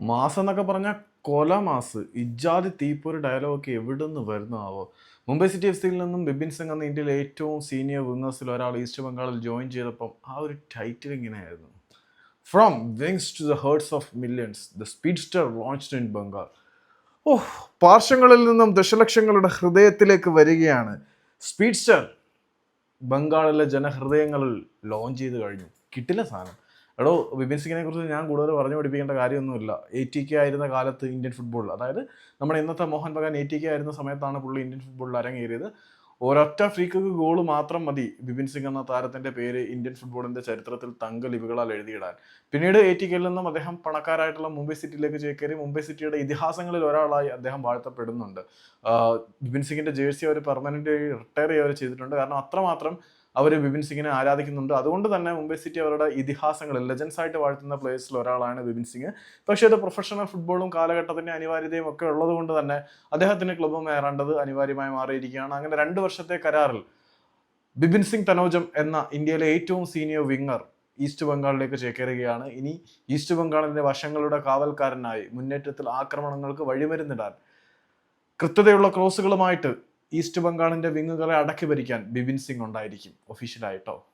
മാസം എന്നൊക്കെ പറഞ്ഞാൽ കൊല മാസ്. ഇജാദി തീപ്പൊരു ഡയലോഗൊക്കെ എവിടെ നിന്ന് വരുന്നതാവോ മുംബൈ സിറ്റി എഫ് സിയിൽ നിന്നും ബിപിൻ സിംഗ് എന്ന ഇന്ത്യയിലെ ഏറ്റവും സീനിയർ വിങ്ങേഴ്സിൽ ഒരാൾ ഈസ്റ്റ് ബംഗാളിൽ ജോയിൻ ചെയ്തപ്പം ആ ഒരു ടൈറ്റിൽ ഇങ്ങനെയായിരുന്നു. From wings to the hearts of millions the speedster launched in Bengal ഓ പാർശ്വങ്ങളിൽ നിന്നും ദശലക്ഷങ്ങളുടെ ഹൃദയത്തിലേക്ക് വരികയാണ്. സ്പീഡ്സ്റ്റർ ബംഗാളിലെ ജനഹൃദയങ്ങളിൽ ലോഞ്ച് ചെയ്ത് കഴിഞ്ഞു. കിട്ടില്ല സാധനം. എടോ വിപിൻ സിംഗിനെ കുറിച്ച് ഞാൻ കൂടുതൽ പറഞ്ഞു പഠിപ്പിക്കേണ്ട കാര്യമൊന്നുമില്ല. എ ടി കെ ആയിരുന്ന കാലത്ത് ഇന്ത്യൻ ഫുട്ബോളിൽ അതായത് നമ്മുടെ ഇന്നത്തെ Mohun Bagan A T K ആയിരുന്ന സമയത്താണ് പുള്ളി ഇന്ത്യൻ ഫുട്ബോളിൽ അരങ്ങേറിയത്. ഒരൊറ്റ ഫ്രീക്ക് ഗോൾ മാത്രം മതി ബിപിൻ സിംഗ് എന്ന താരത്തിന്റെ പേര് ഇന്ത്യൻ ഫുട്ബോളിന്റെ ചരിത്രത്തിൽ തങ്ക ലിപികളാൽ എഴുതിയിടാൻ. പിന്നീട് എ ടി കെയിൽ നിന്നും അദ്ദേഹം പണക്കാരായിട്ടുള്ള മുംബൈ സിറ്റിയിലേക്ക് ചേക്കേറി. മുംബൈ സിറ്റിയുടെ ഇതിഹാസങ്ങളിൽ ഒരാളായി അദ്ദേഹം വാഴ്ത്തപ്പെടുന്നുണ്ട്. ബിപിൻ സിംഗിന്റെ ജേഴ്സി അവർ പെർമനന്റ് റിട്ടയർ ചെയ്യുക ചെയ്തിട്ടുണ്ട്. കാരണം അത്രമാത്രം അവർ ബിപിൻ സിംഗിനെ ആരാധിക്കുന്നുണ്ട്. അതുകൊണ്ട് തന്നെ മുംബൈ സിറ്റി അവരുടെ ഇതിഹാസങ്ങളിൽ ലെജൻസ് ആയിട്ട് വാഴ്ത്തുന്ന പ്ലേയേഴ്സിൽ ഒരാളാണ് ബിപിൻ സിംഗ്. പക്ഷേ അത് പ്രൊഫഷണൽ ഫുട്ബോളും കാലഘട്ടത്തിന്റെ അനിവാര്യതയും ഒക്കെ ഉള്ളത് കൊണ്ട് തന്നെ അദ്ദേഹത്തിന് ക്ലബ്ബും മാറേണ്ടത് അനിവാര്യമായി മാറിയിരിക്കുകയാണ്. അങ്ങനെ രണ്ട് വർഷത്തെ കരാറിൽ ബിപിൻ സിംഗ് തനോജം എന്ന ഇന്ത്യയിലെ ഏറ്റവും സീനിയർ വിങ്ങർ ഈസ്റ്റ് ബംഗാളിലേക്ക് ചേക്കേറുകയാണ്. ഇനി ഈസ്റ്റ് ബംഗാളിന്റെ വശങ്ങളുടെ കാവൽക്കാരനായി മുന്നേറ്റത്തിൽ ആക്രമണങ്ങൾക്ക് വഴിമരുന്നിടാൻ കൃത്യതയുള്ള ക്രോസുകളുമായിട്ട് ഈസ്റ്റ് ബംഗാളിന്റെ വിങ്ങുകളെ അടക്കി ഭരിക്കാൻ ബിപിൻ സിംഗ് ഉണ്ടായിരിക്കും. ഒഫീഷ്യലായിട്ടോ